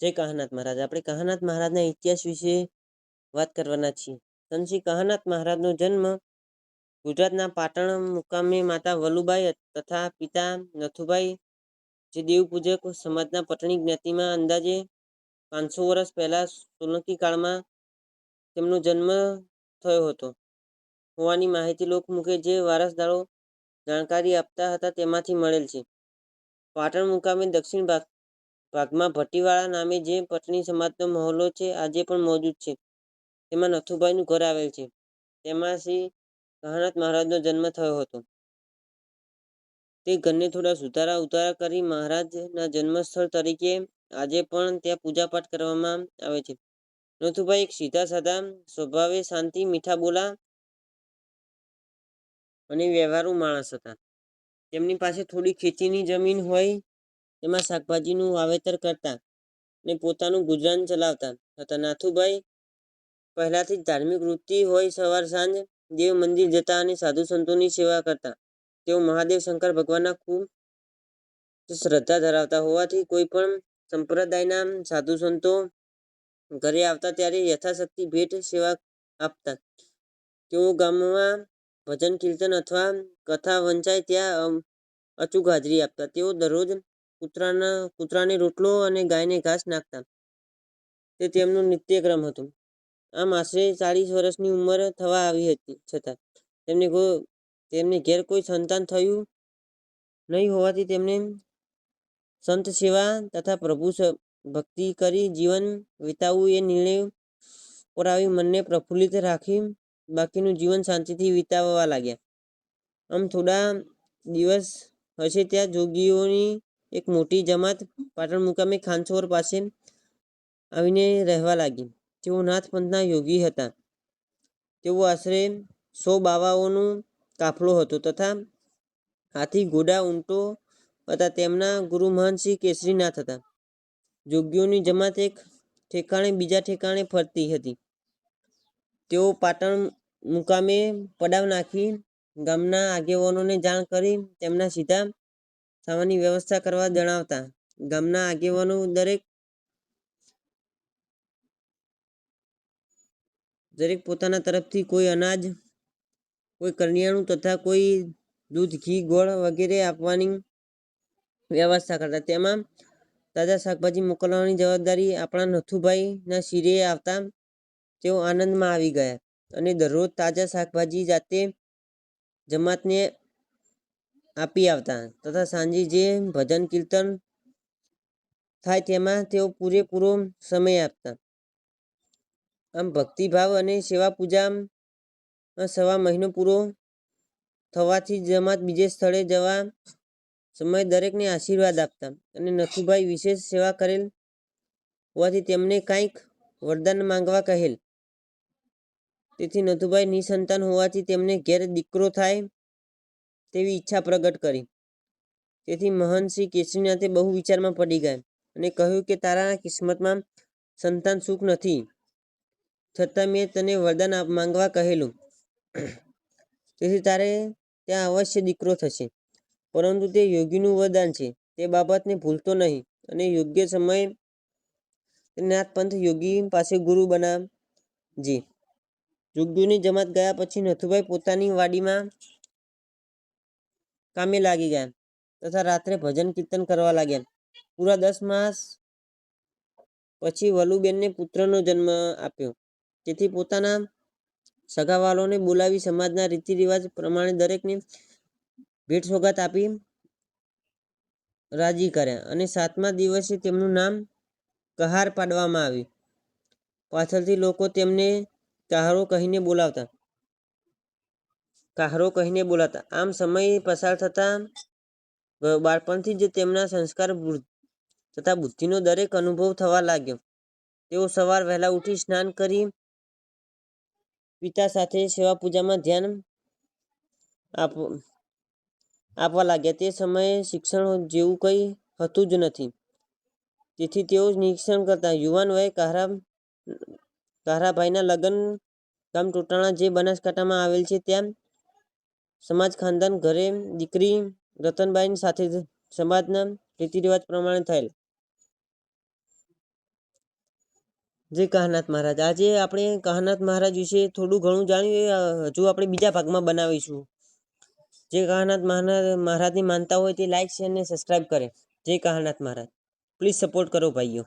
જય કાહનાથ મહારાજ. આપણે કાહનાથ મહારાજના ઇતિહાસ વિશે વાત કરવાના છીએ. સંતશ્રી કાહનાથ મહારાજનો જન્મ ગુજરાતના પાટણ મુકામે માતા વલુબાઈ તથા પિતા નથુભાઈ, જે દેવપૂજક સમાજના પટણી જ્ઞાતિમાં અંદાજે પાંચસો વર્ષ પહેલા સોલંકી કાળમાં તેમનો જન્મ થયો હતો. હોવાની માહિતી લોકમુખે જે વારસદારો જાણકારી આપતા હતા તેમાંથી મળેલ છે. પાટણ મુકામે દક્ષિણ ભાગ ભાગમાં ભટ્ટીવાળા નામે જે પટણી સમાજનો મહોલ્લો છે, આજે પણ મોજૂદ છે. તેમાં નથુભાઈનું ઘર આવેલ છે. તેમાં શ્રી કહાનાથ મહારાજનો જન્મ થયો હતો. તે ઘરને થોડા સુધારા ઉતારા કરી મહારાજના જન્મસ્થળ તરીકે આજે પણ ત્યાં પૂજાપાઠ કરવામાં આવે છે. નથુભાઈ એક સીધા સાધા સ્વભાવે શાંતિ, મીઠા બોલા અને વ્યવહારુ માણસ હતા. તેમની પાસે થોડી ખેતીની જમીન હોય તેમાં શાકભાજીનું વાવેતર કરતા અને પોતાનું ગુજરાન ચલાવતા. હતા નાથુભાઈ પહેલાથી જ ધાર્મિક વૃત્તિ હોય સવાર સાંજ, દેવ મંદિર જતા અને સાધુ સંતોની સેવા કરતા. તેઓ મહાદેવ, શંકર ભગવાનના ખૂબ શ્રદ્ધા ધરાવતા હોવાથી કોઈ પણ સંપ્રદાયના સાધુ સંતો ઘરે આવતા ત્યારે યથાશક્તિ ભેટ સેવા આપતા. તેઓ ગામમાં ભજન, કીર્તન અથવા કથા વંચાય ત્યાં અચૂક હાજરી આપતા. તેઓ દરરોજ કૂતરાના, કૂતરાને રોટલો અને ગાયને ઘાસ નાખતા. તે તેમનું નિત્યક્રમ હતું. આમ આશરે ચાલીસ વર્ષની ઉંમર થવા આવી હતી. છતાં તેમને તેમને ઘેર કોઈ સંતાન થયું નહીં હોવાથી તેમને સંત સેવા તથા પ્રભુ ભક્તિ કરી જીવન વિતાવવું એ નિર્ણય કરાવી મનને પ્રફુલ્લિત રાખી બાકીનું જીવન શાંતિથી વિતાવવા લાગ્યા. આમ થોડા દિવસ હશે ત્યાં જોગીઓની એક મોટી જમાત પાટણ મુકામે ખાનસોર પાસે આવીને રહેવા લાગી. તેઓ નાથ પંથના યોગી હતા. તેઓ આશરે સો બાવાઓનું કાફલો હતો તથા હાથી ઘોડા ઊંટો હતા તેમના ગુરુ મહાનસિંહ કેસરીનાથ હતા. જોગીઓની જમાત એક ઠેકાણે બીજા ઠેકાણે ફરતી હતી. તેઓ પાટણ મુકામે પડાવ નાખી ગામના આગેવાનોને જાણ કરી તેમના સીધા થવાની વ્યવસ્થા કરવા જણાવતા. ગામના આગેવાનો દરેક દરેક પોતાના તરફથી કોઈ અનાજ, કોઈ કરિયાણું તથા કોઈ દૂધ, ઘી, ગોળ વગેરે આપવાની વ્યવસ્થા કરતા. તેમાં તાજા શાકભાજી મોકલવાની જવાબદારી આપણા નથુભાઈના શિરે આવતા તેઓ આનંદમાં આવી ગયા અને દરરોજ તાજા શાકભાજી જાતે જમાતને આપી આવતા તથા સાંજે જે ભજન કીર્તન થાય તેમાં તેઓ પૂરેપૂરો સમય આપતા. આમ ભક્તિભાવ અને સેવા પૂજા સવા મહિનો પૂરો થવાથી જમાત બીજે સ્થળે જવા સમયે દરેકને આશીર્વાદ આપતા અને નથુભાઈ વિશેષ સેવા કરેલ હોવાથી તેમને કાંઈક વરદાન માંગવા કહેલ. તેથી નથુભાઈ નિસંતાન હોવાથી તેમને ઘેર દીકરો થાય તેવી ઈચ્છા પ્રગટ કરી. તેથી મહનસિંહ કેસરીનાથે બહુ વિચારમાં પડી ગયા અને કહ્યું કે તારા કિસ્મતમાં સંતાન સુખ નથી. છતાં મેં તને વરદાન માંગવા કહેલું. તેથી તારે ત્યાં અવશ્ય દીકરો થશે. પરંતુ તે યોગીનું વરદાન છે. તે બાબતને ભૂલતો નહીં અને યોગ્ય સમયે નાથ પંથ યોગી પાસે ગુરુ બનાવજી. જોગીઓની જમાત ગયા પછી નથુભાઈ પોતાની વાડીમાં કામે લાગી ગયા તથા રાત્રે ભજન કીર્તન કરવા લાગ્યા. પૂરા દસ માસ પછી વલુબેનને પુત્રનો જન્મ આપ્યો. તેથી પોતાના સગાવાલોને બોલાવી સમાજના રીતિ રિવાજ પ્રમાણે દરેકને ભેટ સોગાત આપી રાજી કર્યા અને સાતમા દિવસે તેમનું નામ કહાર પાડવામાં આવ્યું. પાછળથી લોકો તેમને કહારો કહીને બોલાવતા કહારો કહીને બોલાતા. આમ સમય પસાર થતા બાળપણથી જ તેમના સંસ્કાર તથા બુદ્ધિનો દરેક અનુભવ થવા લાગ્યો. તેઓ સવાર વહેલા ઉઠી સ્નાન કરી પિતા સાથે સેવા પૂજામાં ધ્યાન આપ, આપવા લાગ્યા. તે સમયે શિક્ષણ જેવું કંઈ હતું જ નથી. તેથી તેઓ નિરીક્ષણ કરતા, યુવાન વયે કાહરા, કાહરાભાઈના લગ્ન ગામ ટોટાણા જે બનાસકાંઠામાં આવેલ છે, ત્યાં સમાજ ખાનદાન, ઘરે દીકરી રતનબાઈની સાથે સમાજના રીતિરિવાજ પ્રમાણે થયેલ. જય કાહનાથ મહારાજ. આજે આપણે કાહનાથ મહારાજ વિશે થોડું ઘણું જાણ્યું હજુ આપણે બીજા ભાગમાં બનાવીશું. જે કાહનાથ મહારાજ મહારાજની માનતા હોય તે લાઈક શેર ને સબસ્ક્રાઈબ કરે. જય કાહનાથ મહારાજ. પ્લીઝ સપોર્ટ કરો ભાઈઓ.